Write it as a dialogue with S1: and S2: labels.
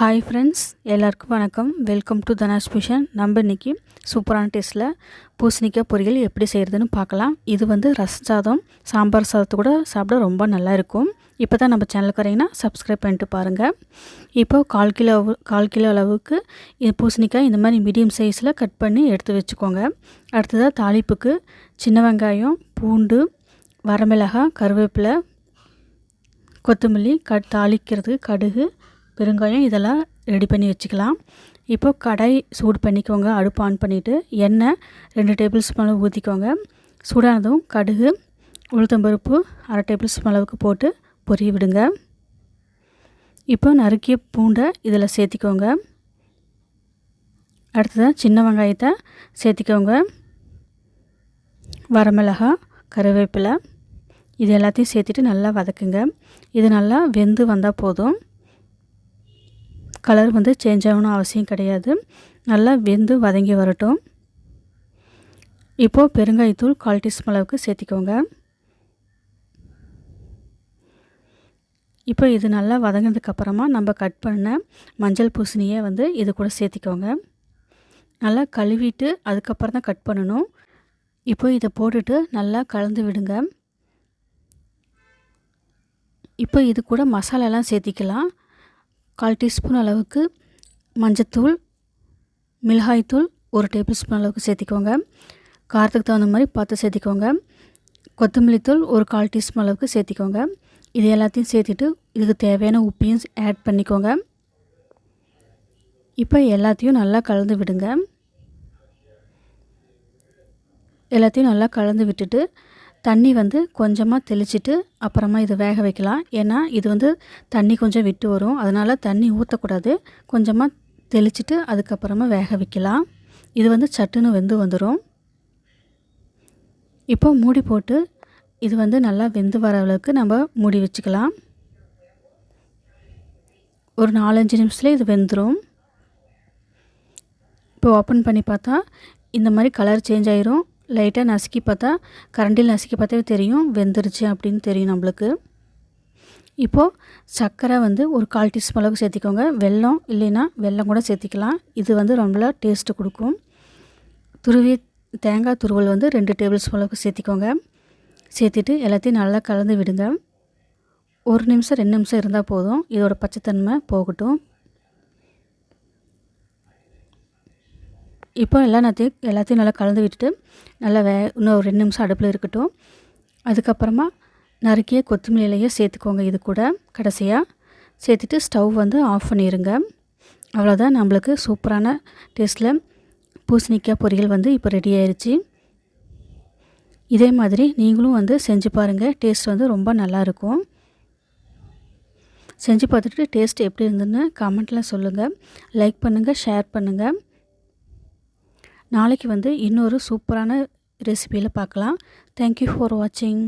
S1: Hi friends எல்லாருக்கும் வணக்கம். Welcome to தனாஷ் mission நம்ம இன்றைக்கி சூப்பரான டேஸ்ட்டில் பூசணிக்காய் பொரியல் எப்படி செய்கிறதுன்னு பார்க்கலாம். இது வந்து ரச சாதம் சாம்பார் சாதத்தை கூட சாப்பிட ரொம்ப நல்லா இருக்கும். இப்போ தான் நம்ம சேனலுக்கு வரீங்கன்னா சப்ஸ்கிரைப் பண்ணிட்டு பாருங்கள் இப்போ கால் கிலோ கால் கிலோ அளவுக்கு இது பூசணிக்காய் இந்த மாதிரி மீடியம் சைஸில் கட் பண்ணி எடுத்து வச்சுக்கோங்க. அடுத்ததாக தாளிப்புக்கு சின்ன வெங்காயம் பூண்டு வரமிளகாய் கருவேப்பிலை கொத்தமல்லி கட் தாளிக்கிறதுக்கு கடுகு பெருங்காயம் இதெல்லாம் ரெடி பண்ணி வச்சுக்கலாம். இப்போ கடாய் சூடு பண்ணிக்கோங்க. அடுப்பு ஆன் பண்ணிவிட்டு எண்ணெய் ரெண்டு டேபிள் ஸ்பூன் ஊற்றிக்கோங்க சூடானதும் கடுகு உளுத்தம்பருப்பு அரை டேபிள் ஸ்பூன் அளவுக்கு போட்டு பொரிய விடுங்க. இப்போ நறுக்கிய பூண்டை இதில் சேர்த்திக்கோங்க. அடுத்ததாக சின்ன வெங்காயத்தை சேர்த்திக்கோங்க. வரமிளகா கருவேப்பிலை இது எல்லாத்தையும் சேர்த்துட்டு நல்லா வதக்குங்க. இது நல்லா வெந்து வந்தால் போதும். கலர் வந்து சேஞ்ச் ஆகணும் அவசியம் கிடையாது. நல்லா வெந்து வதங்கி வரட்டும். இப்போது பெருங்காயத்தூள் கால் டீஸ்பூன் அளவுக்கு சேர்த்திக்கோங்க. இப்போ இது நல்லா வதங்கினதுக்கப்புறமா நம்ம கட் பண்ண மஞ்சள் பூசணியை வந்து இது கூட சேர்த்திக்கோங்க. நல்லா கழுவிட்டு அதுக்கப்புறம் தான் கட் பண்ணணும். இப்போ இதை போட்டுட்டு நல்லா கலந்து விடுங்க. இப்போ இது கூட மசாலாலாம் சேர்த்திக்கலாம். கால் டீஸ்பூன் அளவுக்கு மஞ்சத்தூள் மிளகாய்த்தூள் ஒரு டேபிள் ஸ்பூன் அளவுக்கு சேர்த்திக்கோங்க. காரத்துக்கு தகுந்த மாதிரி பார்த்து சேர்த்திக்கோங்க. கொத்தமல்லி தூள் ஒரு கால் டீஸ்பூன் அளவுக்கு சேர்த்திக்கோங்க. இது எல்லாத்தையும் சேர்த்துட்டு இதுக்கு தேவையான உப்பையும் ஆட் பண்ணிக்கோங்க. இப்போ எல்லாத்தையும் நல்லா கலந்து விடுங்க. எல்லாத்தையும் நல்லா கலந்து விட்டுட்டு தண்ணி வந்து கொஞ்சமாக தெளிச்சிட்டு அப்புறமா இது வேக வைக்கலாம். ஏன்னா இது வந்து தண்ணி கொஞ்சம் விட்டு வரும். அதனால் தண்ணி ஊற்றக்கூடாது கொஞ்சமாக தெளிச்சிட்டு அதுக்கப்புறமா வேக வைக்கலாம். இது வந்து சட்டுன்னு வெந்து வந்துடும் இப்போ மூடி போட்டு இது வந்து நல்லா வெந்து வர அளவுக்கு நம்ம மூடி வச்சுக்கலாம். ஒரு நாலஞ்சு நிமிஷத்தில் இது வெந்துடும் இப்போ ஓப்பன் பண்ணி பார்த்தா இந்த மாதிரி கலர் சேஞ்ச் ஆயிரும். லைட்டாக நசுக்கி பார்த்தா கரண்டில் நசுக்கி பார்த்தாவே தெரியும் வெந்துருச்சு அப்படின்னு தெரியும் நம்மளுக்கு. இப்போது சர்க்கரை வந்து ஒரு கால் டீஸ்பூன் அளவுக்கு சேர்த்திக்கோங்க. வெல்லம் இல்லைன்னா வெல்லம் கூட சேர்த்திக்கலாம். இது வந்து ரொம்ப டேஸ்ட்டு கொடுக்கும். துருவி தேங்காய் துருவல் வந்து ரெண்டு டேபிள் ஸ்பூன் அளவுக்கு சேர்த்திக்கோங்க. சேர்த்துட்டு எல்லாத்தையும் நல்லா கலந்து விடுங்க. ஒரு நிமிஷம் ரெண்டு நிமிஷம் இருந்தால் போதும். இதோட பச்சைத்தன்மை போகட்டும். இப்போ எல்லாம் எல்லாத்தையும் எல்லாத்தையும் நல்லா கலந்து விட்டுட்டு நல்லா வே இன்னும் ஒரு ரெண்டு நிமிஷம் அடுப்பில் இருக்கட்டும். அதுக்கப்புறமா நறுக்கிய கொத்தமல்லி இலையை சேர்த்துக்கோங்க இது கூட கடைசியாக சேர்த்துட்டு ஸ்டவ் வந்து ஆஃப் பண்ணிடுங்க அவ்வளோதான் நம்மளுக்கு சூப்பரான டேஸ்ட்டில் பூசணிக்காய் பொரியல் வந்து இப்போ ரெடி ஆயிடுச்சு இதே மாதிரி நீங்களும் வந்து செஞ்சு பாருங்கள் டேஸ்ட் வந்து ரொம்ப நல்லாயிருக்கும் செஞ்சு பார்த்துட்டு டேஸ்ட் எப்படி இருந்ததுன்னு கமெண்ட்டில் சொல்லுங்கள் லைக் பண்ணுங்கள் ஷேர் பண்ணுங்கள் நாளைக்கு வந்து இன்னொரு சூப்பரான ரெசிபியில் பார்க்கலாம். தேங்க்யூ ஃபார் வாட்சிங்